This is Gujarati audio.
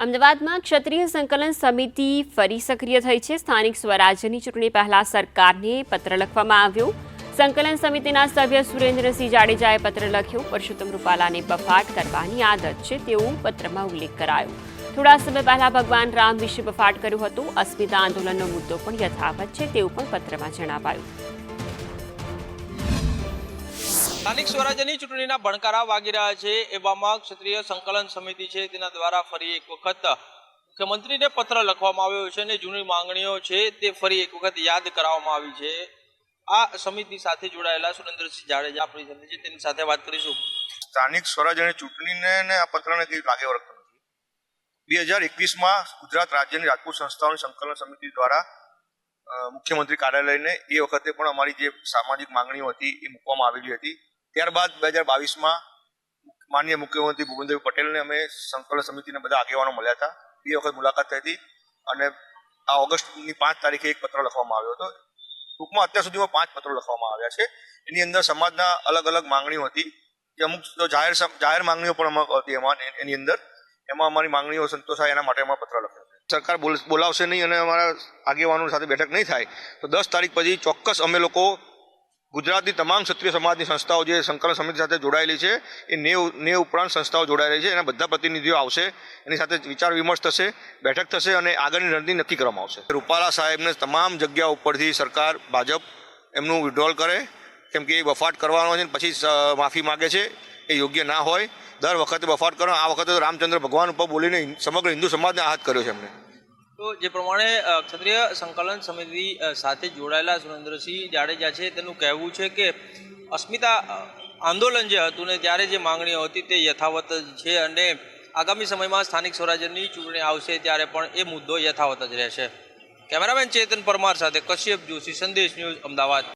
અમદાવાદમાં ક્ષત્રિય સંકલન સમિતિ ફરી સક્રિય થઈ છે. સ્થાનિક સ્વરાજ્યની ચૂંટણી પહેલા સરકારને પત્ર લખવામાં આવ્યો. સંકલન સમિતિના સભ્ય સુરેન્દ્રસિંહ જાડેજાએ પત્ર લખ્યો. પરસોત્તમ રૂપાલાને બફાટ કરવાની આદત છે તેવું પત્રમાં ઉલ્લેખ કરાયો. થોડા સમય પહેલા ભગવાન રામ વિશે બફાટ કર્યું હતું. અસ્મિતા આંદોલનનો મુદ્દો પણ યથાવત છે તેવું પણ પત્રમાં જણાવાયું. સ્થાનિક સ્વરાજ્યની ચૂંટણીના ભણકારા વાગી રહ્યા છે, એવામાં ક્ષત્રિય સંકલન સમિતિ છે, તેના દ્વારા ફરી એક વખત મુખ્યમંત્રીને પત્ર લખવામાં આવ્યો છે અને જૂની માંગણીઓ છે, તે ફરી એક વખત યાદ કરાવવામાં આવી છે. આ સમિતિ સાથે જોડાયેલા સુરેન્દ્રસિંહ જાડેજા આપણી સાથે છે, તેની સાથે વાત કરીશું. સ્થાનિક સ્વરાજ્યની ચૂંટણીને ને આ પત્રને કંઈ લાગે વળગતું નથી. બે હજાર એકવીસમાં ગુજરાત રાજ્યની રાજપૂત સંસ્થાઓની સંકલન સમિતિ દ્વારા મુખ્યમંત્રી કાર્યાલયને એ વખતે પણ અમારી જે સામાજિક માંગણીઓ હતી એ મૂકવામાં આવેલી હતી. ત્યારબાદ બે હજાર બાવીસમાં માનનીય મુખ્યમંત્રી ભૂપેન્દ્રભાઈ પટેલને અમે સંકલન સમિતિના બધા આગેવાનો મળ્યા હતા. બે વખત મુલાકાત થઈ હતી અને આ ઓગસ્ટની પાંચ તારીખે એક પત્ર લખવામાં આવ્યો હતો. ટૂંકમાં અત્યાર સુધીમાં પાંચ પત્રો લખવામાં આવ્યા છે. એની અંદર સમાજના અલગ અલગ માંગણીઓ હતી જે અમુક જાહેર જાહેર માંગણીઓ પણ હતી એમાં એની અંદર. એમાં અમારી માંગણીઓ સંતોષાય એના માટે અમારે પત્ર લખ્યો સરકાર બોલ- બોલાવશે નહીં અને અમારા આગેવાનો સાથે બેઠક નહીં થાય, તો દસ તારીખ પછી ચોક્કસ અમે લોકો ગુજરાતની તમામ ક્ષત્રિય સમાજની સંસ્થાઓ જે સંકલન સમિતિ સાથે જોડાયેલી છે, એ નેવ નેવ ઉપરાંત સંસ્થાઓ જોડાયેલી છે, એના બધા પ્રતિનિધિઓ આવશે, એની સાથે વિચાર વિમર્શ થશે, બેઠક થશે અને આગળની રણનીતિ નક્કી કરવામાં આવશે. રૂપાલા સાહેબને તમામ જગ્યા ઉપરથી સરકાર, ભાજપ એમનું વિડ્રોલ કરે, કેમ કે એ વફાટ કરવાનો છે પછી માફી માગે છે, એ યોગ્ય ના હોય, દર વખતે બફાટ કરો, આ વખતે રામચંદ્ર ભગવાન ઉપર બોલીને સમગ્ર હિન્દુ સમાજને આહત કર્યો છે એમને. તો જે પ્રમાણે ક્ષત્રિય સંકલન સમિતિ સાથે જોડાયેલા સુરેન્દ્રસિંહ જાડેજા છે, તેનું કહેવું છે કે અસ્મિતા આંદોલન જે હતું ને ત્યારે જે માંગણીઓ હતી તે યથાવત જ છે અને આગામી સમયમાં સ્થાનિક સ્વરાજ્યની ચૂંટણી આવશે ત્યારે પણ એ મુદ્દો યથાવત જ રહેશે. કેમેરામેન ચેતન પરમાર સાથે કશ્યપ જોશી, સંદેશ ન્યૂઝ અમદાવાદ.